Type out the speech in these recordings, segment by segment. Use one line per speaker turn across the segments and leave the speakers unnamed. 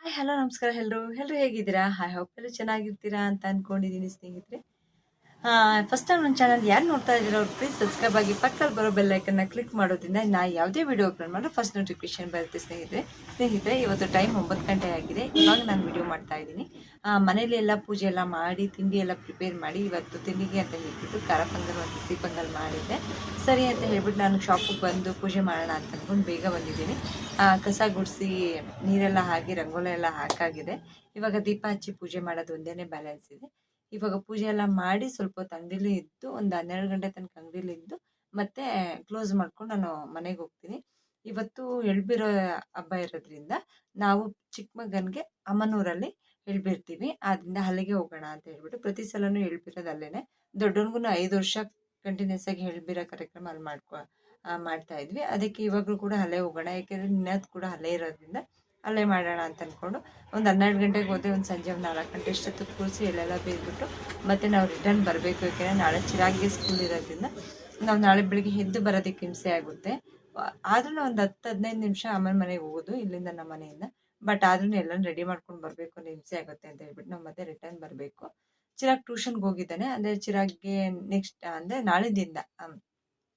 Hi hello ನಮಸ್ಕಾರ ಎಲ್ಲರೂ ಎಲ್ಲರೂ ಹೇಗಿದ್ದೀರಾ? ಹಾಯ್ ಹೋಪ್ ಎಲ್ಲರೂ ಚೆನ್ನಾಗಿರ್ತೀರಾ ಅಂತ ಅಂದ್ಕೊಂಡಿದ್ದೀನಿ ಸ್ನೇಹಿತರೆ. ಫಸ್ಟ್ ಟೈಮ್ ನನ್ನ ಚಾನಲ್ ಯಾರು ನೋಡ್ತಾ ಇದ್ದೀರೋ ಪ್ಲೀಸ್ ಸಬ್ಸ್ಕ್ರೈಬ್ ಆಗಿ ಪಕ್ಕದಲ್ಲಿ ಬರೋ ಬೆಲ್ ಐಕನ್ನ ಕ್ಲಿಕ್ ಮಾಡೋದ್ರಿಂದ ನಾ ಯಾವುದೇ ವಿಡಿಯೋ ಅಪ್ಲೋಡ್ ಮಾಡೋ ಫಸ್ಟ್ ನೋಟಿಫಿಕೇಶನ್ ಬರುತ್ತೆ ಸ್ನೇಹಿತರೆ ಸ್ನೇಹಿತರೆ, ಇವತ್ತು ಟೈಮ್ ಒಂಬತ್ತು ಗಂಟೆ ಆಗಿದೆ. ಇವಾಗ ನಾನು ವಿಡಿಯೋ ಮಾಡ್ತಾ ಇದ್ದೀನಿ. ಮನೇಲಿ ಎಲ್ಲ ಪೂಜೆ ಎಲ್ಲ ಮಾಡಿ, ತಿಂಡಿ ಎಲ್ಲ ಪ್ರಿಪೇರ್ ಮಾಡಿ, ಇವತ್ತು ತಿಂಡಿಗೆ ಅಂತ ಹೇಳ್ಬಿಟ್ಟು ಖಾರ ಪಂಗಲ್ ಮತ್ತು ಸಿಹಿ ಪೊಂಗಲ್ ಮಾಡಿದ್ದೆ. ಸರಿ ಅಂತ ಹೇಳ್ಬಿಟ್ಟು ನಾನು ಶಾಪಿಗೆ ಬಂದು ಪೂಜೆ ಮಾಡೋಣ ಅಂತ ಅಂದ್ಕೊಂಡು ಬೇಗ ಬಂದಿದ್ದೀನಿ. ಕಸ ಗುಡಿಸಿ, ನೀರೆಲ್ಲ ಹಾಕಿ, ರಂಗೋಲಿ ಎಲ್ಲ ಹಾಕಾಗಿದೆ. ಇವಾಗ ದೀಪ ಹಚ್ಚಿ ಪೂಜೆ ಮಾಡೋದು ಒಂದೇ ಬ್ಯಾಲೆನ್ಸ್ ಇದೆ. ಇವಾಗ ಪೂಜೆ ಎಲ್ಲ ಮಾಡಿ ಸ್ವಲ್ಪ ಹೊತ್ತು ಅಂಗಡಿಲಿ ಇದ್ದು ಒಂದು ಹನ್ನೆರಡು ಗಂಟೆ ತನಕ ಅಂಗಡಿಲಿ ಇದ್ದು ಮತ್ತೆ ಕ್ಲೋಸ್ ಮಾಡ್ಕೊಂಡು ನಾನು ಮನೆಗೆ ಹೋಗ್ತೀನಿ. ಇವತ್ತು ಎಳ್ಬಿರೋ ಹಬ್ಬ ಇರೋದ್ರಿಂದ ನಾವು ಚಿಕ್ಕಮಗನ್ಗೆ ಅಮ್ಮನೂರಲ್ಲಿ ಎಳ್ಬಿರ್ತೀವಿ. ಆದ್ರಿಂದ ಅಲ್ಲಿಗೆ ಹೋಗೋಣ ಅಂತ ಹೇಳ್ಬಿಟ್ಟು ಪ್ರತಿ ಸಲನೂ ಎಳ್ಬಿರೋದು ಅಲ್ಲೇ ದೊಡ್ಡವನಿಗೂ ಐದು ವರ್ಷ ಕಂಟಿನ್ಯೂಸ್ ಆಗಿ ಎಳ್ಬಿರೋ ಕಾರ್ಯಕ್ರಮ ಅಲ್ಲಿ ಮಾಡ್ಕೊ ಮಾಡ್ತಾ ಇದ್ವಿ. ಅದಕ್ಕೆ ಇವಾಗಲೂ ಕೂಡ ಅಲ್ಲೇ ಹೋಗೋಣ. ಯಾಕೆಂದ್ರೆ ನಿನ್ನದು ಕೂಡ ಅಲ್ಲೇ ಇರೋದ್ರಿಂದ ಅಲ್ಲೇ ಮಾಡೋಣ ಅಂತ ಅಂದ್ಕೊಂಡು ಒಂದು ಹನ್ನೆರಡು ಗಂಟೆಗೆ ಹೋದೆ ಒಂದು ಸಂಜೆ ಒಂದು ನಾಲ್ಕು ಗಂಟೆ ಇಷ್ಟೊತ್ತು ಕೂರಿಸಿ ಎಲ್ಲೆಲ್ಲ ಬೇಯ್ಬಿಟ್ಟು ಮತ್ತೆ ನಾವು ರಿಟರ್ನ್ ಬರಬೇಕು ಯಾಕೆಂದರೆ ನಾಳೆ ಚಿರಾಗಿ ಸ್ಕೂಲ್ ಇರೋದ್ರಿಂದ ನಾವು ನಾಳೆ ಬೆಳಿಗ್ಗೆ ಎದ್ದು ಬರೋದಕ್ಕೆ ಹಿಂಸೆ ಆಗುತ್ತೆ. ಆದ್ರೂ ಒಂದು ಹತ್ತು ಹದಿನೈದು ನಿಮಿಷ ಅಮ್ಮನ ಮನೆಗೆ ಹೋಗೋದು ಇಲ್ಲಿಂದ ನಮ್ಮ ಮನೆಯಿಂದ. ಬಟ್ ಆದ್ರೂ ಎಲ್ಲ ರೆಡಿ ಮಾಡ್ಕೊಂಡು ಬರಬೇಕು ಅನ್ನೋ ಹಿಂಸೆ ಆಗುತ್ತೆ ಅಂತ ಹೇಳ್ಬಿಟ್ಟು ನಾವು ಮತ್ತೆ ರಿಟರ್ನ್ ಬರಬೇಕು. ಚಿರಾಗ್ ಟ್ಯೂಷನ್ಗೆ ಹೋಗಿದ್ದಾನೆ. ಅಂದರೆ ಚಿರಾಗ್ಗೆ ನೆಕ್ಸ್ಟ್ ಅಂದರೆ ನಾಳಿದಿಂದ ನಾಳೆ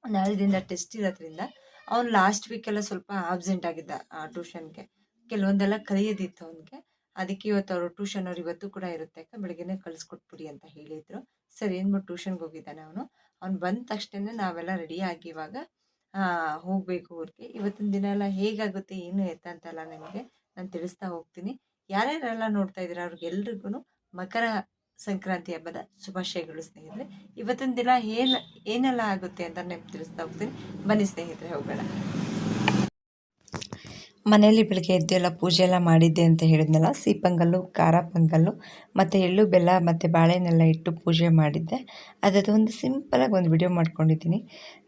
ನಾಳಿದಿಂದ ಟೆಸ್ಟ್ ಇರೋದ್ರಿಂದ ಅವ್ನು ಲಾಸ್ಟ್ ವೀಕೆಲ್ಲ ಸ್ವಲ್ಪ ಆಬ್ಸೆಂಟ್ ಆಗಿದ್ದ ಟ್ಯೂಷನ್ಗೆ ಕೆಲವೊಂದೆಲ್ಲ ಕಲಿಯೋದಿತ್ತು ಅವನಿಗೆ. ಅದಕ್ಕೆ ಇವತ್ತು ಅವರು ಟ್ಯೂಷನ್ ಅವ್ರು ಇವತ್ತು ಕೂಡ ಇರುತ್ತೆ. ಅಕ್ಕ ಬೆಳಗ್ಗೆನೇ ಕಳಿಸ್ಕೊಟ್ಬಿಡಿ ಅಂತ ಹೇಳಿದರು. ಸರಿ ಏನ್ಬಿಟ್ಟು ಟ್ಯೂಷನ್ಗೆ ಹೋಗಿದ್ದಾನೆ ಅವನು. ಅವ್ನು ಬಂದ ತಕ್ಷಣ ನಾವೆಲ್ಲ ರೆಡಿ ಆಗಿ ಇವಾಗ ಹೋಗಬೇಕು ಊರಿಗೆ. ಇವತ್ತಿನ ದಿನ ಎಲ್ಲ ಹೇಗಾಗುತ್ತೆ, ಏನು ಎತ್ತ ಅಂತೆಲ್ಲ ನಿಮಗೆ ನಾನು ತಿಳಿಸ್ತಾ ಹೋಗ್ತೀನಿ. ಯಾರ್ಯಾರೆಲ್ಲ ನೋಡ್ತಾ ಇದ್ದೀರಾ ಅವ್ರಿಗೆಲ್ರಿಗೂ ಮಕರ ಸಂಕ್ರಾಂತಿ ಹಬ್ಬದ ಶುಭಾಶಯಗಳು ಸ್ನೇಹಿತರೆ. ಇವತ್ತಿನ ದಿನ ಏನು, ಏನೆಲ್ಲ ಆಗುತ್ತೆ ಅಂತ ನಿಮ್ಗೆ ತಿಳಿಸ್ತಾ ಹೋಗ್ತೀನಿ. ಬನ್ನಿ ಸ್ನೇಹಿತರೆ, ಹೋಗೋಣ. ಮನೆಯಲ್ಲಿ ಬೆಳಗ್ಗೆ ಎಲ್ಲ ಪೂಜೆ ಎಲ್ಲ ಮಾಡಿದ್ದೆ ಅಂತ ಹೇಳಿದ್ನಲ್ಲ, ಸಿಹಿ ಪೊಂಗಲ್ಲು, ಖಾರ ಪೊಂಗಲ್ಲು, ಮತ್ತು ಎಳ್ಳು, ಬೆಲ್ಲ, ಮತ್ತು ಬಾಳೆನೆಲ್ಲ ಇಟ್ಟು ಪೂಜೆ ಮಾಡಿದ್ದೆ. ಅದರದ್ದು ಒಂದು ಸಿಂಪಲಾಗಿ ಒಂದು ವಿಡಿಯೋ ಮಾಡ್ಕೊಂಡಿದ್ದೀನಿ.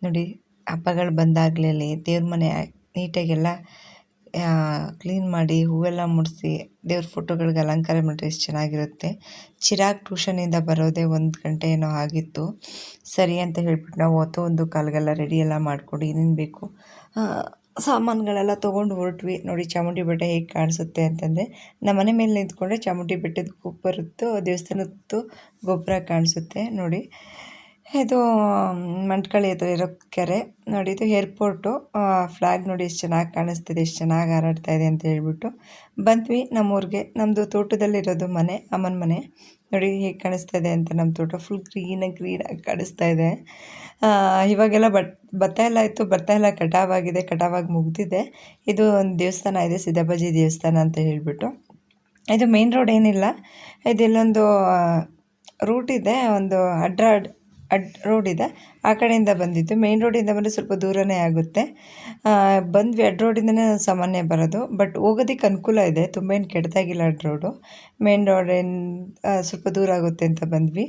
ನೋಡಿ, ಹಬ್ಬಗಳು ಬಂದಾಗಲೇ ದೇವ್ರ ಮನೆ ನೀಟಾಗೆಲ್ಲ ಕ್ಲೀನ್ ಮಾಡಿ ಹೂವೆಲ್ಲ ಮುಡಿಸಿ ದೇವ್ರ ಫೋಟೋಗಳಿಗೆ ಅಲಂಕಾರ ಮಾಡಿದ್ರೆ ಎಷ್ಟು ಚೆನ್ನಾಗಿರುತ್ತೆ. ಚಿರಾಗ್ ಟ್ಯೂಷನಿಂದ ಬರೋದೇ ಒಂದು ಗಂಟೆ ಏನೋ ಆಗಿತ್ತು. ಸರಿ ಅಂತ ಹೇಳ್ಬಿಟ್ಟು ನಾವು ಹೊತ್ತು ಒಂದು ಕಾಲಿಗೆಲ್ಲ ರೆಡಿ ಎಲ್ಲ ಮಾಡಿಕೊಂಡು ಏನೇನು ಬೇಕು ಸಾಮಾನುಗಳೆಲ್ಲ ತೊಗೊಂಡು ಹೊರಟ್ವಿ. ನೋಡಿ, ಚಾಮುಂಡಿ ಬೆಟ್ಟ ಹೇಗೆ ಕಾಣಿಸುತ್ತೆ ಅಂತಂದರೆ, ನಮ್ಮ ಮನೆ ಮೇಲೆ ನಿಂತ್ಕೊಂಡ್ರೆ ಚಾಮುಂಡಿ ಬೆಟ್ಟದ ಗೊಬ್ಬರದ್ದು ದೇವಸ್ಥಾನದ್ದು ಗೊಬ್ಬರ ಕಾಣಿಸುತ್ತೆ. ನೋಡಿ, ಇದು ಮಂಟ್ಕಳಿ ಹತ್ರ ಇರೋ ಕೆರೆ. ನೋಡಿ, ಇದು ಏರ್ಪೋರ್ಟು. ಫ್ಲಾಗ್ ನೋಡಿ ಎಷ್ಟು ಚೆನ್ನಾಗಿ ಕಾಣಿಸ್ತಿದೆ, ಎಷ್ಟು ಚೆನ್ನಾಗಿ ಹಾರಾಡ್ತಾ ಇದೆ ಅಂತ ಹೇಳ್ಬಿಟ್ಟು ಬಂದ್ವಿ ನಮ್ಮೂರಿಗೆ. ನಮ್ಮದು ತೋಟದಲ್ಲಿರೋದು ಮನೆ, ಅಮ್ಮನ ಮನೆ. ನೋಡಿ ಹೇಗೆ ಕಾಣಿಸ್ತಾ ಇದೆ ಅಂತ ನಮ್ಮ ತೋಟ ಫುಲ್ ಗ್ರೀನಾಗಿ ಗ್ರೀನಾಗಿ ಕಾಣಿಸ್ತಾ ಇದೆ. ಇವಾಗೆಲ್ಲ ಬಟ್ ಭತ್ತ ಎಲ್ಲ ಇತ್ತು ಭತ್ತ ಎಲ್ಲ ಕಟಾವಾಗಿದೆ, ಕಟಾವಾಗಿ ಮುಗಿದಿದೆ. ಇದು ಒಂದು ದೇವಸ್ಥಾನ ಇದೆ ಸಿದ್ದಪ್ಪಾಜಿ ದೇವಸ್ಥಾನ ಅಂತ ಹೇಳಿಬಿಟ್ಟು. ಇದು ಮೇನ್ ರೋಡ್ ಏನಿಲ್ಲ ಇದಿಲ್ಲೊಂದು ರೂಟ್ ಇದೆ, ಒಂದು ಅಡ್ಡ ಅಡ್ ರೋಡ್ ಇದೆ. ಆ ಕಡೆಯಿಂದ ಬಂದಿದ್ದು. ಮೇನ್ ರೋಡಿಂದ ಬಂದರೆ ಸ್ವಲ್ಪ ದೂರನೇ ಆಗುತ್ತೆ. ಬಂದ್ವಿ. ಅಡ್ ರೋಡಿಂದನೇ ಸಾಮಾನ್ಯ ಬರೋದು. ಬಟ್ ಹೋಗೋದಕ್ಕೆ ಅನುಕೂಲ ಇದೆ. ತುಂಬ ಏನು ಕೆಟ್ಟದಾಗಿಲ್ಲ ಅಡ್ ರೋಡು ಮೇನ್ ರೋಡಿಂದ ಸ್ವಲ್ಪ ದೂರ ಆಗುತ್ತೆ ಅಂತ ಬಂದ್ವಿ.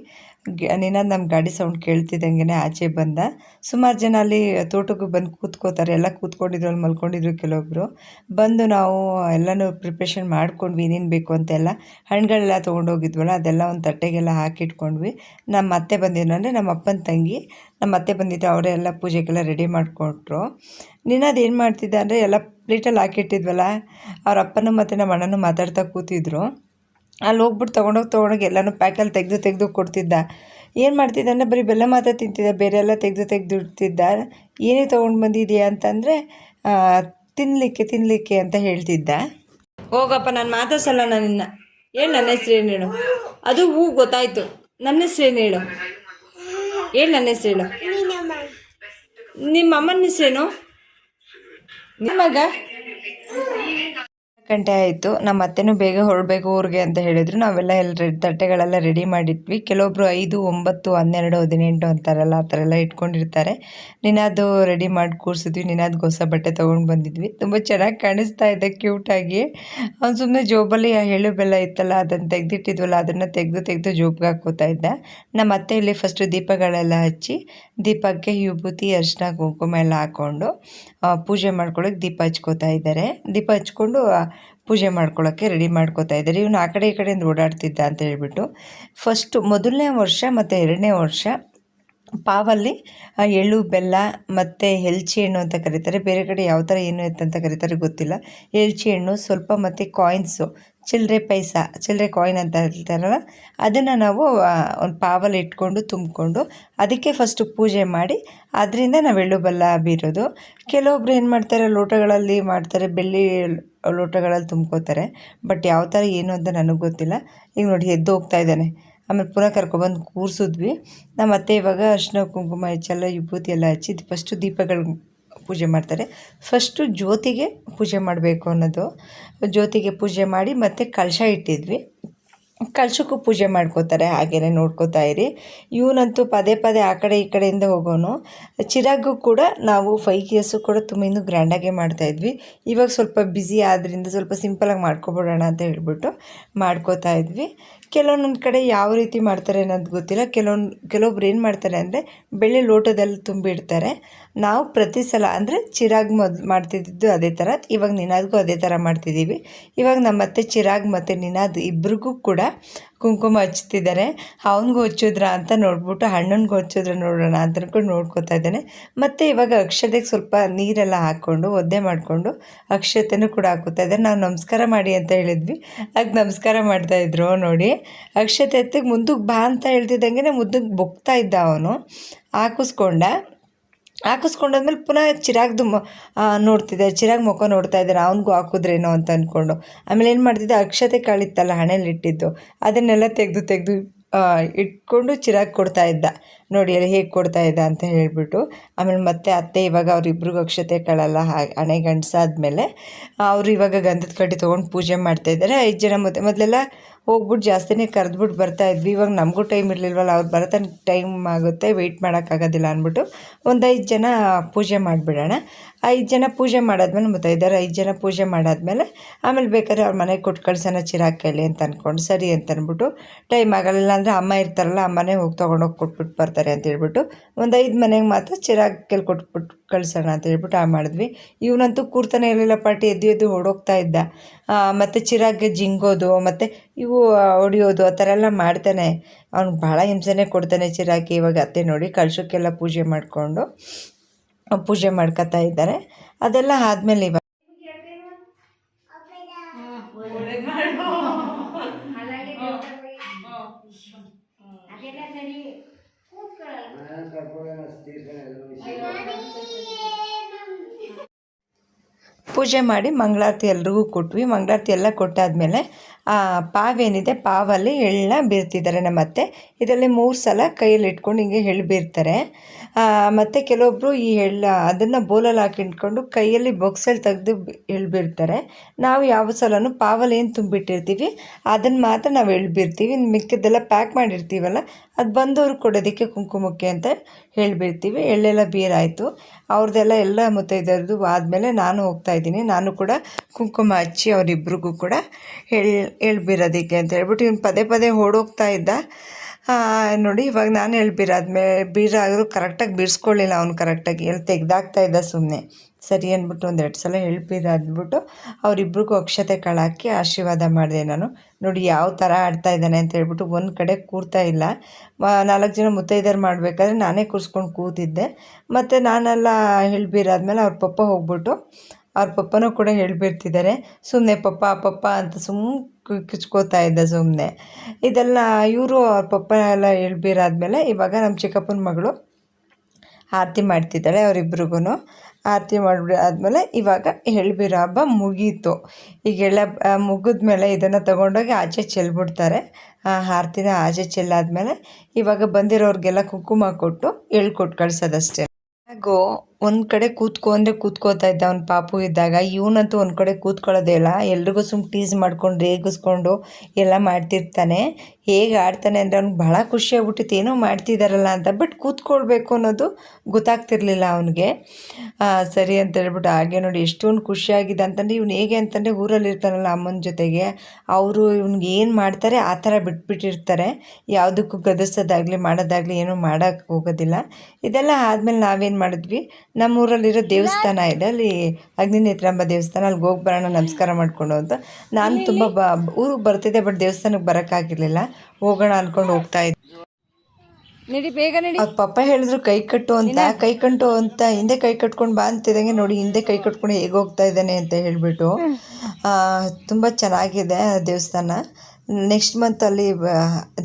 ನಿನಾದ್ ನಮ್ಮ ಗಾಡಿ ಸೌಂಡ್ ಕೇಳ್ತಿದ್ದಂಗೆ ಆಚೆ ಬಂದ. ಸುಮಾರು ಜನ ಅಲ್ಲಿ ತೋಟಕ್ಕೆ ಬಂದು ಕೂತ್ಕೋತಾರೆ. ಎಲ್ಲ ಕೂತ್ಕೊಂಡಿದ್ರು ಅಲ್ಲಿ ಮಲ್ಕೊಂಡಿದ್ರು ಕೆಲವೊಬ್ಬರು ಬಂದು ನಾವು ಎಲ್ಲನೂ ಪ್ರಿಪ್ರೇಷನ್ ಮಾಡ್ಕೊಂಡ್ವಿ. ಏನೇನು ಬೇಕು ಅಂತೆಲ್ಲ ಹಣ್ಣುಗಳೆಲ್ಲ ತೊಗೊಂಡೋಗಿದ್ವಲ್ಲ, ಅದೆಲ್ಲ ಒಂದು ತಟ್ಟೆಗೆಲ್ಲ ಹಾಕಿಟ್ಕೊಂಡ್ವಿ. ನಮ್ಮ ಅತ್ತೆ ಬಂದಿದ್ರು. ಅಂದರೆ ನಮ್ಮ ಅಪ್ಪನ ತಂಗಿ ನಮ್ಮ ಅತ್ತೆ ಅವರೇ ಎಲ್ಲ ಪೂಜೆಗೆಲ್ಲ ರೆಡಿ ಮಾಡಿಕೊಟ್ರು ನಿನ್ನದು ಏನು ಮಾಡ್ತಿದ್ದೆ ಅಂದರೆ ಎಲ್ಲ ಪ್ಲೇಟಲ್ಲಿ ಹಾಕಿಟ್ಟಿದ್ವಲ್ಲ, ಅವ್ರ ಅಪ್ಪನೂ ಮತ್ತು ನಮ್ಮ ಅಣ್ಣನೂ ಮಾತಾಡ್ತಾ ಕೂತಿದ್ರು. ಅಲ್ಲಿ ಹೋಗ್ಬಿಟ್ಟು ತೊಗೊಂಡೋಗಿ ತೊಗೊಂಡೋಗಿ ಎಲ್ಲನೂ ಪ್ಯಾಕಲ್ಲಿ ತೆಗೆದು ತೆಗೆದು ಕೊಡ್ತಿದ್ದ. ಏನು ಮಾಡ್ತಿದ್ದ ಅಂದರೆ ಬರೀ ಬೆಲ್ಲ ಮಾತ್ರ ತಿಂತಿದ್ದ, ಬೇರೆ ಎಲ್ಲ ತೆಗೆದು ತೆಗೆದು ಇಡ್ತಿದ್ದ. ಏನೇ ತೊಗೊಂಡು ಬಂದಿದೆಯಾ ಅಂತಂದರೆ ತಿನ್ನಲಿಕ್ಕೆ ತಿನ್ನಲಿಕ್ಕೆ ಅಂತ ಹೇಳ್ತಿದ್ದ. ಹೋಗಪ್ಪ, ನಾನು ಮಾತಾಡ್ಸಲ್ಲ ನನ್ನನ್ನು ಹೇಳು ನನ್ನ ಹೆಸ್ರು ಏನು ಅದು ಹೂ ಗೊತ್ತಾಯ್ತು. ನನ್ನ ಹೆಸ್ರು ಏನು ಹೇಳು? ಹೇಳು ನನ್ನ ಹೆಸ್ರು ಹೇಳು? ನಿಮ್ಮ ಅಮ್ಮನ ಹೆಸ್ರೇನು? ನಿಮ್ಮಗ? ಗಂಟೆ ಆಯಿತು. ನಮ್ಮ ಅತ್ತೆನೂ ಬೇಗ ಹೊರಡಬೇಕು ಊರಿಗೆ ಅಂತ ಹೇಳಿದ್ರು. ನಾವೆಲ್ಲ ಎಲ್ಲ ತಟ್ಟೆಗಳೆಲ್ಲ ರೆಡಿ ಮಾಡಿಟ್ವಿ ಕೆಲವೊಬ್ರು ಐದು, ಒಂಬತ್ತು, ಹನ್ನೆರಡು, ಹದಿನೆಂಟು ಅಂತಾರಲ್ಲ, ಆ ಥರ ಎಲ್ಲ ಇಟ್ಕೊಂಡಿರ್ತಾರೆ. ನಿನಾದು ರೆಡಿ ಮಾಡಿ ಕೂರಿಸಿದ್ವಿ. ನಿನಾದ್ ಹೊಸ ಬಟ್ಟೆ ತೊಗೊಂಡು ಬಂದಿದ್ವಿ. ತುಂಬ ಚೆನ್ನಾಗಿ ಕಾಣಿಸ್ತಾ ಇದೆ ಕ್ಯೂಟಾಗಿ ಅವ್ನು ಸುಮ್ಮನೆ ಜೋಬಲ್ಲಿ ಎಳ್ಳು ಬೆಲ್ಲ ಇತ್ತಲ್ಲ ಅದನ್ನು ತೆಗೆದಿಟ್ಟಿದ್ವಲ್ಲ, ಅದನ್ನು ತೆಗೆದು ತೆಗೆದು ಜೋಬ್ಗೆ ಹಾಕೋತಾ ಇದ್ದ. ನಮ್ಮ ಅತ್ತೆ ಇಲ್ಲಿ ಫಸ್ಟು ದೀಪಗಳೆಲ್ಲ ಹಚ್ಚಿ, ದೀಪಕ್ಕೆ ವಿಭೂತಿ ಅರಿಶಿನ ಕುಂಕುಮ ಎಲ್ಲ ಹಾಕ್ಕೊಂಡು ಪೂಜೆ ಮಾಡ್ಕೊಳ್ಳೋಕೆ ದೀಪ ಹಚ್ಕೋತಾ ಇದ್ದಾರೆ. ದೀಪ ಹಚ್ಕೊಂಡು ಪೂಜೆ ಮಾಡ್ಕೊಳ್ಳೋಕ್ಕೆ ರೆಡಿ ಮಾಡ್ಕೋತಾ ಇದ್ದಾರೆ. ಇವನು ಆ ಕಡೆ ಈ ಕಡೆಯಿಂದ ಓಡಾಡ್ತಿದ್ದ ಅಂತ ಹೇಳ್ಬಿಟ್ಟು ಫಸ್ಟು ಮೊದಲನೇ ವರ್ಷ ಮತ್ತು ಎರಡನೇ ವರ್ಷ ಪಾವಲ್ಲಿ ಎಳ್ಳು, ಬೆಲ್ಲ ಮತ್ತು ಎಲ್ಚಿ ಹಣ್ಣು ಅಂತ ಕರೀತಾರೆ. ಬೇರೆ ಕಡೆ ಯಾವ ಥರ ಏನು ಅಂತ ಕರೀತಾರೆ ಗೊತ್ತಿಲ್ಲ. ಎಲ್ಚಿ ಹಣ್ಣು ಸ್ವಲ್ಪ ಮತ್ತು ಕಾಯಿನ್ಸು ಚಿಲ್ಲರೆ ಪೈಸ ಚಿಲ್ಲರೆ ಕಾಯಿನ್ ಅಂತ ಹೇಳ್ತಾರಲ್ಲ, ಅದನ್ನು ನಾವು ಒಂದು ಪಾವಲ್ಲಿ ಇಟ್ಕೊಂಡು ತುಂಬಿಕೊಂಡು ಅದಕ್ಕೆ ಫಸ್ಟು ಪೂಜೆ ಮಾಡಿ, ಅದರಿಂದ ನಾವು ಎಳ್ಳು ಬೆಲ್ಲ ಬೀರೋದು. ಕೆಲವೊಬ್ರು ಏನು ಮಾಡ್ತಾರೆ, ಲೋಟಗಳಲ್ಲಿ ಮಾಡ್ತಾರೆ, ಬೆಳ್ಳಿ ಲೋಟಗಳಲ್ಲಿ ತುಂಬ್ಕೋತಾರೆ ಬಟ್ ಯಾವ ಥರ ಏನು ಅಂತ ನನಗೆ ಗೊತ್ತಿಲ್ಲ. ಈಗ ನೋಡಿ ಎದ್ದು ಹೋಗ್ತಾ ಇದ್ದಾನೆ. ಆಮೇಲೆ ಪುನಃ ಕರ್ಕೊಬಂದು ಕೂರಿಸಿದ್ವಿ. ನಮ್ಮ ಅತ್ತೆ ಇವಾಗ ಅರ್ಶಿನ ಕುಂಕುಮ ಹೆಚ್ಚೆಲ್ಲ ವಿಭೂತಿ ಎಲ್ಲ ಹಚ್ಚಿ ಫಸ್ಟು ದೀಪಗಳು ಪೂಜೆ ಮಾಡ್ತಾರೆ. ಫಸ್ಟು ಜ್ಯೋತಿಗೆ ಪೂಜೆ ಮಾಡಬೇಕು ಅನ್ನೋದು. ಜ್ಯೋತಿಗೆ ಪೂಜೆ ಮಾಡಿ ಮತ್ತು ಕಳಶ ಇಟ್ಟಿದ್ವಿ. ಕಳಶಕ್ಕೂ ಪೂಜೆ ಮಾಡ್ಕೋತಾರೆ ಹಾಗೆಯೇ ನೋಡ್ಕೋತಾ ಇರಿ. ಇವನಂತೂ ಪದೇ ಪದೇ ಆ ಕಡೆ ಈ ಕಡೆಯಿಂದ ಹೋಗೋನು. ಚಿರಾಗು ಕೂಡ ನಾವು ಫೈವ್ ಇಯರ್ಸು ಕೂಡ ತುಂಬ ಇನ್ನೂ ಗ್ರ್ಯಾಂಡಾಗೆ ಮಾಡ್ತಾಯಿದ್ವಿ ಇವಾಗ ಸ್ವಲ್ಪ ಬ್ಯುಸಿ ಆದ್ದರಿಂದ ಸ್ವಲ್ಪ ಸಿಂಪಲಾಗಿ ಮಾಡ್ಕೊಬಿಡೋಣ ಅಂತ ಹೇಳ್ಬಿಟ್ಟು ಮಾಡ್ಕೋತಾ ಇದ್ವಿ. ಕೆಲವೊಂದೊಂದು ಕಡೆ ಯಾವ ರೀತಿ ಮಾಡ್ತಾರೆ ಅನ್ನೋದು ಗೊತ್ತಿಲ್ಲ. ಕೆಲವೊಂದು, ಕೆಲವೊಬ್ರು ಏನು ಮಾಡ್ತಾರೆ ಅಂದರೆ ಬೆಳ್ಳಿ ಲೋಟದಲ್ಲಿ ತುಂಬಿಡ್ತಾರೆ ನಾವು ಪ್ರತಿ ಸಲ ಅಂದರೆ ಚಿರಾಗ್ ಮದ್ ಮಾಡ್ತಿದ್ದು ಅದೇ ಥರ ಇವಾಗ ನಿನಾದ್ಗೂ ಅದೇ ಥರ ಮಾಡ್ತಿದ್ದೀವಿ. ಇವಾಗ ನಮ್ಮ ಅತ್ತೆ ಚಿರಾಗ್ ಮತ್ತು ನಿನಾದ್ ಇಬ್ರಿಗೂ ಕೂಡ ಕುಂಕುಮ ಹಚ್ತಿದ್ದಾರೆ ಅವನಿಗೂ ಹಚ್ಚಿದ್ರ ಅಂತ ನೋಡ್ಬಿಟ್ಟು ಹಣ್ಣನ್ಗೆ ಹಚ್ಚಿದ್ರ ನೋಡೋಣ ಅಂತ ಅಂದ್ಕೊಂಡು ನೋಡ್ಕೋತಾ ಇದ್ದಾನೆ. ಮತ್ತು ಇವಾಗ ಅಕ್ಷತೆಗೆ ಸ್ವಲ್ಪ ನೀರೆಲ್ಲ ಹಾಕ್ಕೊಂಡು, ಒದ್ದೆ ಮಾಡಿಕೊಂಡು ಅಕ್ಷತೆನೂ ಕೂಡ ಹಾಕೋತಾ ಇದ್ದಾರೆ ನಾವು ನಮಸ್ಕಾರ ಮಾಡಿ ಅಂತ ಹೇಳಿದ್ವಿ. ಆಗ ನಮಸ್ಕಾರ ಮಾಡ್ತಾಯಿದ್ರು ನೋಡಿ. ಅಕ್ಷತೆ ಮುಂದಕ್ಕೆ ಬಾ ಅಂತ ಹೇಳ್ತಿದ್ದಂಗೆ ಮುದ್ದಕ್ಕೆ ಬೊಗ್ತಾ ಇದ್ದ ಅವನು. ಹಾಕಿಸ್ಕೊಂಡ. ಹಾಕಿಸ್ಕೊಂಡಾದ್ಮೇಲೆ ಪುನಃ ಚಿರಾಗ್ದು ನೋಡ್ತಿದ್ದೆ. ಚಿರಾಗ್ ಮುಖ ನೋಡ್ತಾ ಇದ್ದಾರೆ ಅವನಿಗೂ ಹಾಕಿದ್ರೇನೋ ಅಂತ ಅಂದ್ಕೊಂಡು ಆಮೇಲೆ ಏನು ಮಾಡ್ತಿದ್ದೆ? ಅಕ್ಷತೆ ಕಾಳಿತ್ತಲ್ಲ ಹಣೆಯಲ್ಲಿ ಇಟ್ಟಿದ್ದು. ಅದನ್ನೆಲ್ಲ ತೆಗೆದು ತೆಗೆದು ಇಟ್ಕೊಂಡು ಚಿರಾಗ್ ಕೊಡ್ತಾ ಇದ್ದ. ನೋಡಿ, ಅಲ್ಲಿ ಹೇಗೆ ಕೊಡ್ತಾ ಇದ್ದ ಅಂತ ಹೇಳಿಬಿಟ್ಟು. ಆಮೇಲೆ ಮತ್ತೆ ಅತ್ತೆ ಇವಾಗ ಅವ್ರಿಬ್ರಿಗೂ ಅಕ್ಷತೆ ಕಾಳಲ್ಲ ಹಣೆ ಗಂಡಸಾದ್ಮೇಲೆ. ಅವರು ಇವಾಗ ಗಂಧದ ಕಡ್ಡಿ ತೊಗೊಂಡು ಪೂಜೆ ಮಾಡ್ತಾಯಿದ್ದಾರೆ ಐದು ಜನ ಮೊದಲೆಲ್ಲ ಹೋಗ್ಬಿಟ್ಟು ಜಾಸ್ತಿನೇ ಕರೆದ್ಬಿಟ್ಟು ಬರ್ತಾ ಇದ್ವಿ. ಇವಾಗ ನಮಗೂ ಟೈಮ್ ಇರಲಿಲ್ವಲ್ಲ, ಅವ್ರು ಬರೋ ಟೈಮ್ ಆಗುತ್ತೆ ವೆಯ್ಟ್ ಮಾಡೋಕ್ಕಾಗೋದಿಲ್ಲ ಅಂದ್ಬಿಟ್ಟು ಒಂದು ಐದು ಜನ ಪೂಜೆ ಮಾಡಿಬಿಡೋಣ. ಐದು ಜನ ಪೂಜೆ ಮಾಡಾದ್ಮೇಲೆ ಮುತ್ತೈದಾರು ಐದು ಜನ ಪೂಜೆ ಮಾಡಾದ್ಮೇಲೆ ಆಮೇಲೆ ಬೇಕಾದ್ರೆ ಅವ್ರ ಮನೆಗೆ ಕೊಟ್ಟು ಕಳ್ಸೋಣ ಚಿರಾಕ್ ಕೇಳಿ ಅಂತ ಅಂದ್ಕೊಂಡು ಸರಿ ಅಂತ ಅಂದ್ಬಿಟ್ಟು ಟೈಮ್ ಆಗಲಿಲ್ಲ ಅಂದರೆ ಅಮ್ಮ ಇರ್ತಾರಲ್ಲ, ಅಮ್ಮನೇ ಹೋಗಿ ತೊಗೊಂಡೋಗಿ ಕೊಟ್ಬಿಟ್ಟು ಬರ್ತಾರೆ ಅಂತ ಹೇಳ್ಬಿಟ್ಟು ಒಂದು ಐದು ಮನೆಗೆ ಮಾತ್ರ ಚಿರಾಕ್ ಕೇಳಿ ಕೊಟ್ಬಿಟ್ಟು ಕಳ್ಸೋಣ ಅಂತ ಹೇಳ್ಬಿಟ್ಟು ಆ ಮಾಡಿದ್ವಿ ಇವನಂತೂ ಕೂರ್ತಾನೆ ಇರಲಿಲ್ಲ ಪಾಟಿ ಎದ್ದು ಎದ್ದು ಓಡೋಗ್ತಾ ಇದ್ದ ಮತ್ತು ಚಿರಾಗ್ಗೆ ಜಿಂಗೋದು ಮತ್ತು ಇವು ಹೊಡಿಯೋದು ಆ ಥರ ಎಲ್ಲ ಮಾಡ್ತಾನೆ ಅವ್ನಿಗೆ ಭಾಳ ಹಿಂಸೆನೇ ಕೊಡ್ತಾನೆ ಚಿರಾಕಿ ಇವಾಗ ಅತ್ತೆ ನೋಡಿ ಕಳ್ಸೋಕ್ಕೆಲ್ಲ ಪೂಜೆ ಮಾಡಿಕೊಂಡು ಪೂಜೆ ಮಾಡ್ಕೊತಾ ಇದ್ದಾರೆ ಅದೆಲ್ಲ ಆದಮೇಲೆ ಇವಾಗ ಪೂಜೆ ಮಾಡಿ ಮಂಗಳಾರತಿ ಎಲ್ರಿಗೂ ಕೊಟ್ವಿ. ಮಂಗಳಾರತಿ ಎಲ್ಲ ಕೊಟ್ಟಾದಮೇಲೆ ಪಾವೇನಿದೆ ಪಾವಲ್ಲಿ ಎಳ್ಳನ್ನ ಬೀರ್ತಿದ್ದಾರೆ ನಮ್ಮ ಅತ್ತೆ. ಇದರಲ್ಲಿ ಮೂರು ಸಲ ಕೈಯಲ್ಲಿ ಇಟ್ಕೊಂಡು ಹಿಂಗೆ ಎಳ್ಳು ಬೀರ್ತಾರೆ. ಮತ್ತು ಕೆಲವೊಬ್ಬರು ಈ ಎಳ್ಳ ಅದನ್ನು ಬೋಲಲ್ಲಿ ಹಾಕಿ ಇಟ್ಕೊಂಡು ಕೈಯಲ್ಲಿ ಬೊಕ್ಸಲ್ಲಿ ತೆಗೆದು ಎಳ್ಳು ಬೀರ್ತಾರೆ. ನಾವು ಯಾವ ಸಲನೂ ಪಾವಲ್ಲಿ ಏನು ತುಂಬಿಟ್ಟಿರ್ತೀವಿ ಅದನ್ನು ಮಾತ್ರ ನಾವು ಎಳ್ಳು ಬೀರ್ತೀವಿ. ಮಿಕ್ಕಿದ್ದೆಲ್ಲ ಪ್ಯಾಕ್ ಮಾಡಿರ್ತೀವಲ್ಲ, ಅದು ಬಂದವ್ರಿಗೆ ಕೊಡೋದಕ್ಕೆ ಕುಂಕುಮಕ್ಕೆ ಅಂತ ಹೇಳಿಬಿಡ್ತೀವಿ ಎಳ್ಳೆಲ್ಲ ಬೀರಾಯಿತು. ಅವ್ರದ್ದೆಲ್ಲ ಎಲ್ಲ ಮುತ್ತೈದರದು ಆದಮೇಲೆ ನಾನು ಹೋಗ್ತಾ ಇದ್ದೀನಿ. ನಾನು ಕೂಡ ಕುಂಕುಮ ಹಚ್ಚಿ ಅವರಿಬ್ರಿಗೂ ಕೂಡ ಹೇಳ್ ಹೇಳ್ಬಿರೋದಕ್ಕೆ ಅಂತ ಹೇಳ್ಬಿಟ್ಟು ಇವ್ನು ಪದೇ ಪದೇ ಓಡೋಗ್ತಾ ಇದ್ದ. ನೋಡಿ, ಇವಾಗ ನಾನು ಹೇಳ್ಬಿರಾದ್ಮೇಲೆ ಬೀರಾದರೂ ಕರೆಕ್ಟಾಗಿ ಬಿಡಿಸ್ಕೊಳ್ಳಿಲ್ಲ ಅವ್ನು ಕರೆಕ್ಟಾಗಿ ಎಲ್ಲಿ ತೆಗ್ದಾಕ್ತಾ ಇದ್ದ ಸುಮ್ಮನೆ ಸರಿ ಅಂದ್ಬಿಟ್ಟು ಒಂದು ಎರಡು ಸಲ ಹೇಳ್ಬಿರಾದ್ಬಿಟ್ಟು ಅವರಿಬ್ರಿಗೂ ಅಕ್ಷತೆ ಕಳಾಕಿ ಆಶೀರ್ವಾದ ಮಾಡಿದೆ ನಾನು. ನೋಡಿ, ಯಾವ ಥರ ಆಡ್ತಾ ಇದ್ದಾನೆ ಅಂತ ಹೇಳ್ಬಿಟ್ಟು ಒಂದು ಕಡೆ ಕೂರ್ತಾ ಇಲ್ಲ. ನಾಲ್ಕು ಜನ ಮುತ್ತೈದೆಯರು ಮಾಡಬೇಕಾದ್ರೆ ನಾನೇ ಕೂರಿಸ್ಕೊಂಡು ಕೂತಿದ್ದೆ. ಮತ್ತು ನಾನೆಲ್ಲ ಹೇಳ್ಬಿರಾದ್ಮೇಲೆ ಅವ್ರ ಪಪ್ಪ ಹೋಗ್ಬಿಟ್ಟು ಅವ್ರ ಪಪ್ಪನೂ ಕೂಡ ಹೇಳ್ಬಿಡ್ತಿದ್ದಾರೆ. ಸುಮ್ಮನೆ ಪಪ್ಪ ಪಪ್ಪ ಅಂತ ಸುಮ್ಮನೆ ಕಿಚ್ಕೋತಾ ಇದ್ದ ಸುಮ್ಮನೆ ಇದೆಲ್ಲ ಇವರು ಅವ್ರ ಪಪ್ಪ ಎಲ್ಲ ಹೇಳ್ಬಿರಾದ್ಮೇಲೆ ಇವಾಗ ನಮ್ಮ ಚಿಕ್ಕಪ್ಪನ ಮಗಳು ಆರತಿ ಮಾಡ್ತಿದ್ದಾಳೆ ಅವರಿಬ್ರಿಗೂ ಆರತಿ ಮಾಡಿಬಿಡಿ ಆದಮೇಲೆ ಇವಾಗ ಹೇಳ್ಬಿರೋ ಹಬ್ಬ ಮುಗೀತು. ಈಗ ಎಳ್ಳ ಮುಗಿದ್ಮೇಲೆ ಇದನ್ನು ತೊಗೊಂಡೋಗಿ ಆಚೆ ಚೆಲ್ಬಿಡ್ತಾರೆ. ಆರತಿನ ಆಚೆ ಚೆಲ್ಲಾದ್ಮೇಲೆ ಇವಾಗ ಬಂದಿರೋರಿಗೆಲ್ಲ ಕುಂಕುಮ ಕೊಟ್ಟು ಎಳ್ಕೊಟ್ ಕೊಟ್ಟು ಕಳ್ಸೋದಷ್ಟೇ. ಹಾಗೂ ಒಂದು ಕಡೆ ಕೂತ್ಕೊ ಅಂದರೆ ಕೂತ್ಕೋತಾ ಇದ್ದ ಅವ್ನ ಪಾಪು ಇದ್ದಾಗ. ಇವನಂತೂ ಒಂದು ಕಡೆ ಕೂತ್ಕೊಳ್ಳೋದೇ ಇಲ್ಲ. ಎಲ್ರಿಗೂ ಸುಮ್ ಟೀಸ್ ಮಾಡ್ಕೊಂಡು, ರೇಗಿಸ್ಕೊಂಡು ಎಲ್ಲ ಮಾಡ್ತಿರ್ತಾನೆ. ಹೇಗೆ ಆಡ್ತಾನೆ ಅಂದರೆ ಅವ್ನಿಗೆ ಭಾಳ ಖುಷಿ ಆಗ್ಬಿಟ್ಟಿತ್ತು. ಏನೋ ಮಾಡ್ತಿದ್ದಾರಲ್ಲ ಅಂತ. ಬಟ್ ಕೂತ್ಕೊಳ್ಬೇಕು ಅನ್ನೋದು ಗೊತ್ತಾಗ್ತಿರ್ಲಿಲ್ಲ ಅವನಿಗೆ. ಸರಿ ಅಂತ ಹೇಳ್ಬಿಟ್ಟು ಹಾಗೆ ನೋಡಿ ಎಷ್ಟೊಂದು ಖುಷಿಯಾಗಿದೆ ಅಂತಂದರೆ ಇವ್ನು ಹೇಗೆ ಅಂತಂದರೆ ಊರಲ್ಲಿ ಇರ್ತಾನಲ್ಲ ಅಮ್ಮನ ಜೊತೆಗೆ. ಅವರು ಇವ್ನಿಗೆ ಏನು ಮಾಡ್ತಾರೆ ಆ ಥರ ಬಿಟ್ಬಿಟ್ಟಿರ್ತಾರೆ. ಯಾವುದಕ್ಕೂ ಗದರ್ಸೋದಾಗಲಿ, ಮಾಡೋದಾಗಲಿ ಏನೂ ಮಾಡೋಕ್ಕೆ ಹೋಗೋದಿಲ್ಲ. ಇದೆಲ್ಲ ಆದಮೇಲೆ ನಾವೇನು ಮಾಡಿದ್ವಿ? ನಮ್ಮೂರಲ್ಲಿರೋ ದೇವಸ್ಥಾನ ಇದೆ. ಅಲ್ಲಿ ಅಗ್ನಿನೇತ್ರಾಂಬ ದೇವಸ್ಥಾನ ಅಲ್ಲಿಗೆ ಹೋಗಿ ಬರೋಣ ನಮಸ್ಕಾರ ಮಾಡಿಕೊಂಡು ಅಂತ. ನಾನು ತುಂಬ ಬ ಊರಿಗೆ ಬರ್ತಿದ್ದೆ ಬಟ್ ದೇವಸ್ಥಾನಕ್ಕೆ ಬರೋಕ್ಕಾಗಿರಲಿಲ್ಲ. ಹೋಗೋಣ ಅಂದ್ಕೊಂಡು ಹೋಗ್ತಾ ಇದ್ದೆ.
ನಡಿ ಬೇಗ ನಡಿ.
ಅವ್ರ ಪಪ್ಪ ಹೇಳಿದ್ರು ಕೈ ಕಟ್ಟು ಅಂತ. ಕೈ ಕಟ್ಟು ಅಂತ ಹಿಂದೆ ಕೈ ಕಟ್ಕೊಂಡು ಬಾ ಅಂತಿದಂಗೆ ನೋಡಿ ಹಿಂದೆ ಕೈ ಕಟ್ಕೊಂಡು ಹೇಗೆ ಹೋಗ್ತಾ ಇದ್ದಾನೆ ಅಂತ ಹೇಳ್ಬಿಟ್ಟು. ಆ, ತುಂಬ ಚೆನ್ನಾಗಿದೆ ಆ ದೇವಸ್ಥಾನ. ನೆಕ್ಸ್ಟ್ ಮಂತಲ್ಲಿ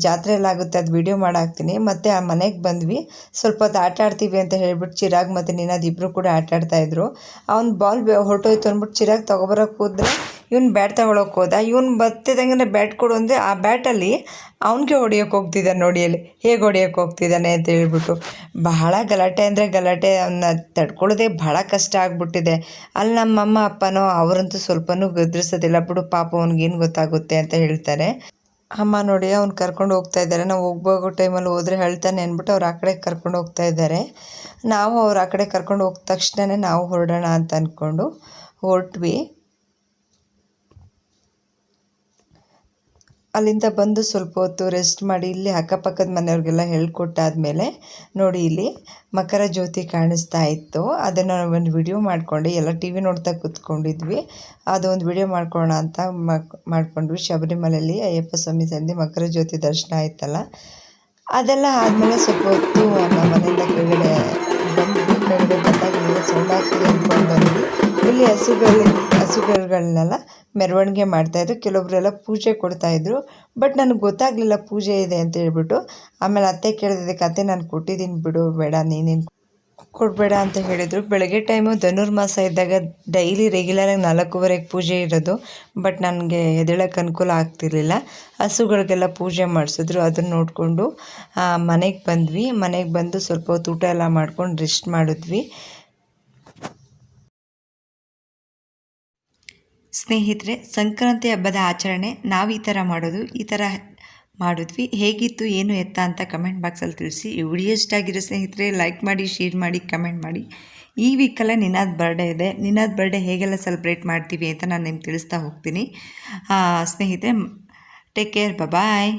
ಜಾತ್ರೆ ಎಲ್ಲ ಆಗುತ್ತೆ, ಅದು ವೀಡಿಯೋ ಮಾಡಾಕ್ತೀನಿ. ಮತ್ತು ಆ ಮನೆಗೆ ಬಂದ್ವಿ. ಸ್ವಲ್ಪ ಹೊತ್ತು ಆಟ ಆಡ್ತೀವಿ ಅಂತ ಹೇಳ್ಬಿಟ್ಟು ಚಿರಾಗ್ ಮತ್ತು ನಿನಾದ್ ಇಬ್ಬರು ಕೂಡ ಆಟ ಆಡ್ತಾ ಇದ್ರು. ಅವ್ನು ಬಾಲ್ ಹೊರಟೋಯ್ತು ಅಂದ್ಬಿಟ್ಟು ಚಿರಾಗ್ ತೊಗೊಬರೋಕೆ ಹೋದ್ರೆ ಇವ್ನು ಬ್ಯಾಟ್ ತಗೊಳಕ್ಕೆ ಹೋದ. ಇವ್ನು ಬತ್ತಿದಂಗೆ ಬ್ಯಾಟ್ ಕೊಡು ಅಂದರೆ ಆ ಬ್ಯಾಟಲ್ಲಿ ಅವನಿಗೆ ಹೊಡಿಯೋಕೆ ಹೋಗ್ತಿದ್ದಾನೆ ನೋಡಿ ಅಲ್ಲಿ. ಹೇಗೆ ಹೊಡಿಯೋಕೆ ಹೋಗ್ತಿದ್ದಾನೆ ಅಂತ ಹೇಳ್ಬಿಟ್ಟು. ಬಹಳ ಗಲಾಟೆ ಅಂದರೆ ಗಲಾಟೆ ಅವನ್ನ ತಡ್ಕೊಳ್ಳೋದೇ ಬಹಳ ಕಷ್ಟ ಆಗ್ಬಿಟ್ಟಿದೆ. ಅಲ್ಲಿ ನಮ್ಮ ಅಮ್ಮ ಅಪ್ಪನೋ ಅವರಂತೂ ಸ್ವಲ್ಪನೂ ಗದರಿಸೋದಿಲ್ಲ ಬಿಡು, ಪಾಪ ಅವ್ನಿಗೇನು ಗೊತ್ತಾಗುತ್ತೆ ಅಂತ ಹೇಳ್ತಾರೆ. ಅಮ್ಮ ನೋಡಿ, ಅವ್ನು ಕರ್ಕೊಂಡು ಹೋಗ್ತಾ ಇದ್ದಾರೆ. ನಾವು ಹೋಗ್ಬೋಗೋ ಟೈಮಲ್ಲಿ ಹೋದರೆ ಹೇಳ್ತಾನೆ ಅಂದ್ಬಿಟ್ಟು ಅವ್ರು ಆ ಕಡೆ ಕರ್ಕೊಂಡು ಹೋಗ್ತಾ ಇದ್ದಾರೆ. ನಾವು ಅವ್ರು ಆ ಕಡೆ ಕರ್ಕೊಂಡು ಹೋಗಿದ ತಕ್ಷಣವೇ ನಾವು ಹೊರಡೋಣ ಅಂತ ಅಂದ್ಕೊಂಡು ಹೊರಟ್ವಿ. ಅಲ್ಲಿಂದ ಬಂದು ಸ್ವಲ್ಪ ಹೊತ್ತು ರೆಸ್ಟ್ ಮಾಡಿ ಇಲ್ಲಿ ಅಕ್ಕಪಕ್ಕದ ಮನೆಯವ್ರಿಗೆಲ್ಲ ಹೇಳ್ಕೊಟ್ಟಾದ್ಮೇಲೆ ನೋಡಿ ಇಲ್ಲಿ ಮಕರ ಜ್ಯೋತಿ ಕಾಣಿಸ್ತಾ ಇತ್ತು. ಅದನ್ನು ಒಂದು ವಿಡಿಯೋ ಮಾಡ್ಕೊಂಡು. ಎಲ್ಲ ಟಿ ವಿ ನೋಡ್ತಾ ಕೂತ್ಕೊಂಡಿದ್ವಿ. ಅದೊಂದು ವಿಡಿಯೋ ಮಾಡ್ಕೊಳ್ಳೋಣ ಅಂತ ಮಾಡಿಕೊಂಡ್ವಿ. ಶಬರಿಮಲೆಯಲ್ಲಿ ಅಯ್ಯಪ್ಪ ಸ್ವಾಮಿ ಸಂಧಿ ಮಕರ ಜ್ಯೋತಿ ದರ್ಶನ ಆಯ್ತಲ್ಲ. ಅದೆಲ್ಲ ಆದಮೇಲೆ ಸ್ವಲ್ಪ ಹೊತ್ತು ನಮ್ಮ ಮನೆಯಿಂದ ಕೆಳಗಡೆ ಸೌಂಡ್ ಆಗ್ತಿದೆ ಇಲ್ಲಿ ಹಸುಗಳು ಹಸುಗಳನ್ನೆಲ್ಲ ಮೆರವಣಿಗೆ ಮಾಡ್ತಾಯಿದ್ರು ಕೆಲವೊಬ್ಬರೆಲ್ಲ ಪೂಜೆ ಕೊಡ್ತಾಯಿದ್ರು ಬಟ್ ನನಗೆ ಗೊತ್ತಾಗಲಿಲ್ಲ ಪೂಜೆ ಇದೆ ಅಂತ ಹೇಳ್ಬಿಟ್ಟು. ಆಮೇಲೆ ಅತ್ತೆ ಕೇಳಿದ್ದೆ ಅತ್ತೆ ನಾನು ಕೊಟ್ಟಿದ್ದೀನಿ ಬಿಡು, ಬೇಡ, ನೀನೇನು ಕೊಡಬೇಡ ಅಂತ ಹೇಳಿದರು. ಬೆಳಗ್ಗೆ ಟೈಮು ಧನುರ್ಮಾಸ ಇದ್ದಾಗ ಡೈಲಿ ರೆಗ್ಯುಲರಾಗಿ ನಾಲ್ಕೂವರೆಗೆ ಪೂಜೆ ಇರೋದು. ಬಟ್ ನನಗೆ ಎದಳಕ್ಕೆ ಅನುಕೂಲ ಆಗ್ತಿರ್ಲಿಲ್ಲ. ಹಸುಗಳಿಗೆಲ್ಲ ಪೂಜೆ ಮಾಡಿಸಿದ್ರು. ಅದನ್ನು ನೋಡಿಕೊಂಡು ಮನೆಗೆ ಬಂದ್ವಿ. ಮನೆಗೆ ಬಂದು ಸ್ವಲ್ಪ ಹೊತ್ತು ಊಟ ಎಲ್ಲ ಮಾಡ್ಕೊಂಡು ರೆಸ್ಟ್ ಮಾಡಿದ್ವಿ. ಸ್ನೇಹಿತರೆ, ಸಂಕ್ರಾಂತಿ ಹಬ್ಬದ ಆಚರಣೆ ನಾವು ಈ ಥರ ಮಾಡೋದು, ಈ ಥರ ಮಾಡಿದ್ವಿ. ಹೇಗಿತ್ತು, ಏನು ಎತ್ತ ಅಂತ ಕಮೆಂಟ್ ಬಾಕ್ಸಲ್ಲಿ ತಿಳಿಸಿ. ಈ ವಿಡಿಯೋ ಇಷ್ಟ ಆಗಿರೋ ಸ್ನೇಹಿತರೆ ಲೈಕ್ ಮಾಡಿ ಶೇರ್ ಮಾಡಿ ಕಮೆಂಟ್ ಮಾಡಿ. ಈ ವೀಕಲ್ಲೇ ನಿನಾದ್ ಬರ್ಡೇ ಇದೆ. ನಿನಾದ್ ಬರ್ಡೇ ಹೇಗೆಲ್ಲ ಸೆಲೆಬ್ರೇಟ್ ಮಾಡ್ತೀವಿ ಅಂತ ನಾನು ನಿಮ್ಗೆ ತಿಳಿಸ್ತಾ ಹೋಗ್ತೀನಿ. ಸ್ನೇಹಿತರೆ ಟೇಕ್ ಕೇರ್ ಬಾಯ್